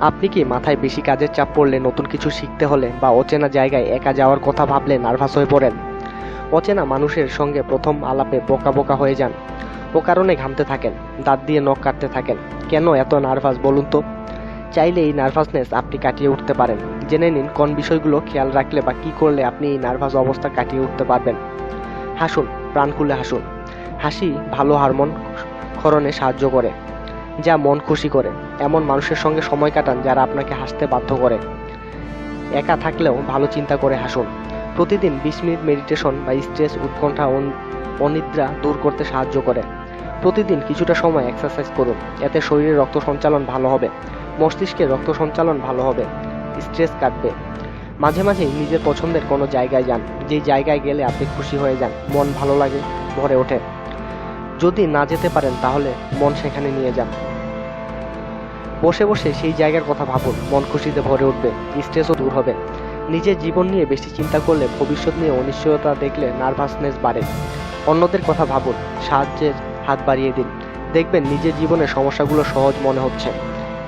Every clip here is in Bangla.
আপনি কি মাথায় বেশি কাজের চাপ পড়লে নতুন কিছু শিখতে হলে বা অচেনা জায়গায় একা যাওয়ার কথা ভাবলে নার্ভাস হয়ে পড়েন? অচেনা মানুষের সঙ্গে প্রথম আলাপে বোকা বোকা হয়ে যান। ও কারণে ঘামতে থাকেন, দাঁত দিয়ে নখ কাটতে থাকেন। কেন এত নার্ভাস বলুন তো? চাইলে এই নার্ভাসনেস আপনি কাটিয়ে উঠতে পারেন। জেনে নিন কোন বিষয়গুলো খেয়াল রাখলে বা কি করলে আপনি এই নার্ভাস অবস্থা কাটিয়ে উঠতে পারবেন। হাসুন প্রাণ খুলে হাসুন। হাসি ভালো হারমোন ক্ষরণে সাহায্য করে। যা মন খুশি করে, এমন মানুষের সঙ্গে সময় কাটান যারা আপনাকে হাসতে বাধ্য করে। একা থাকলেও ভালো চিন্তা করে হাসুন। প্রতিদিন বিশ মিনিট মেডিটেশন বা স্ট্রেস উৎকণ্ঠা অন- অনিদ্রা দূর করতে সাহায্য করে। প্রতিদিন কিছুটা সময় এক্সারসাইজ করুন, এতে শরীরে রক্ত সঞ্চালন ভালো হবে মস্তিষ্কে রক্ত সঞ্চালন ভালো হবে স্ট্রেস কাটবে। মাঝে মাঝেই নিজের পছন্দের কোনো জায়গায় যান, যেই জায়গায় গেলে আপনি খুশি হয়ে যান, মন ভালো লাগে, ভরে ওঠে। যদি না যেতে পারেন তাহলে মন সেখানে নিয়ে যান। বসে বসে সেই জায়গার কথা ভাবুন। মন খুশিতে ভরে উঠবে। স্ট্রেসও দূর হবে। নিজের জীবন নিয়ে বেশি চিন্তা করলে ভবিষ্যৎ নিয়ে অনিশ্চয়তা দেখলে নার্ভাসনেস বাড়ে। অন্যদের কথা ভাবুন। সাহায্যের হাত বাড়িয়ে দিন। দেখবেন নিজের জীবনে সমস্যাগুলো সহজ মনে হচ্ছে।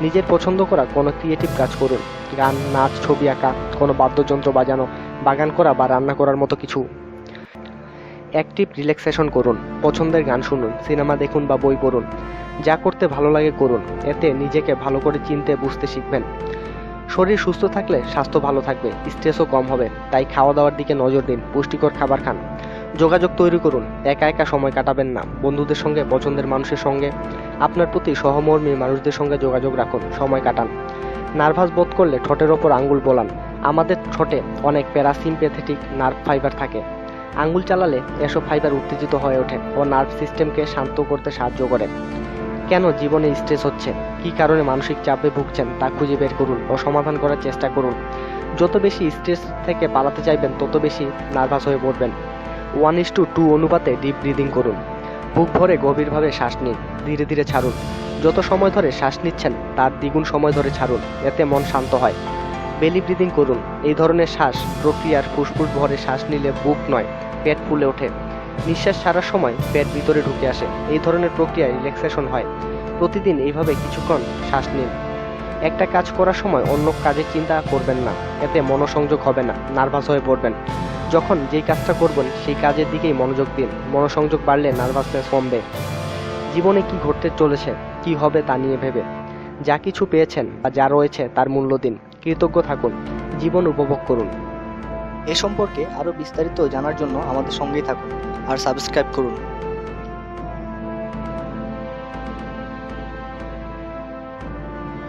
নিজের পছন্দ করা কোনো ক্রিয়েটিভ কাজ করুন। গান, নাচ, ছবি আঁকা, কোনো বাদ্যযন্ত্র বাজানো, বাগান করা বা রান্না করার মতো কিছু। অ্যাক্টিভ রিল্যাক্সেশন করুন, পছন্দের গান শুনুন, সিনেমা দেখুন বা বই পড়ুন, যা করতে ভালো লাগে করুন, এতে নিজেকে ভালো করে চিনতে বুঝতে শিখবেন। শরীর সুস্থ থাকলে স্বাস্থ্য ভালো থাকবে স্ট্রেসও কম হবে, তাই খাওয়া দাওয়ার দিকে নজর দিন, পুষ্টিকর খাবার খান। যোগাযোগ তৈরি করুন, একা একা সময় কাটাবেন না, বন্ধুদের সঙ্গে, পছন্দের মানুষের সঙ্গে, আপনার প্রতি সহমর্মী মানুষদের সঙ্গে যোগাযোগ রাখুন, সময় কাটান। নার্ভাস বোধ করলে ঠোঁটের ওপর আঙ্গুল বোলান, আমাদের ঠোঁটে অনেক প্যারাসিম্পেথেটিক নার্ভ ফাইবার থাকে। আঙ্গুল চালালে এসব ফাইবার উত্তেজিত হয়ে ওঠে ও নার্ভ সিস্টেমকে শান্ত করতে সাহায্য করে। কেন জীবনে স্ট্রেস হচ্ছে? কী কারণে মানসিক চাপে ভুগছেন? তা খুঁজে বের করুন ও সমাধান করার চেষ্টা করুন। যত বেশি স্ট্রেস থেকে পালাতে চাইবেন, তত বেশি নার্ভাস হয়ে পড়বেন। ওয়ান ইস টু টু অনুপাতে ডিপ ব্রিদিং করুন। বুক ভরে গভীরভাবে শ্বাস নিন, ধীরে ধীরে ছাড়ুন। যত সময় ধরে শ্বাস নিচ্ছেন, তার দ্বিগুণ সময় ধরে ছাড়ুন, এতে মন শান্ত হয়। বেলি ব্রিদিং করুন। এই ধরনের শ্বাস প্রক্রিয়ার ফুসফুস ভরে শ্বাস নিলে বুক নয়, পেট ফুলে ওঠে। নিঃশ্বাস ছাড়ার সময় পেট ভিতরে ঢুকে আসে। এই ধরনের প্রক্রিয়ায় রিল্যাক্সেশন হয়। প্রতিদিন এইভাবে কিছুক্ষণ শ্বাস নিন। একটা কাজ করার সময় অন্য কাজে চিন্তা করবেন না। এতে মনোসংযোগ হবে না, নার্ভাস হয়ে পড়বেন। যখন যেই কাজটা করবেন, সেই কাজের দিকেই মনোযোগ দিন। মনোসংযোগ বাড়লে নার্ভাসনেস কমবে। জীবনে কি ঘটতে চলেছে, কি হবে তা নিয়ে ভেবে। যা কিছু পেয়েছেন বা যা রয়েছে তার মূল্য দিন। কৃতজ্ঞ থাকুন, জীবন উপভোগ করুন। এ সম্পর্কে আরও বিস্তারিত জানার জন্য আমাদের সঙ্গেই থাকুন আর সাবস্ক্রাইব করুন।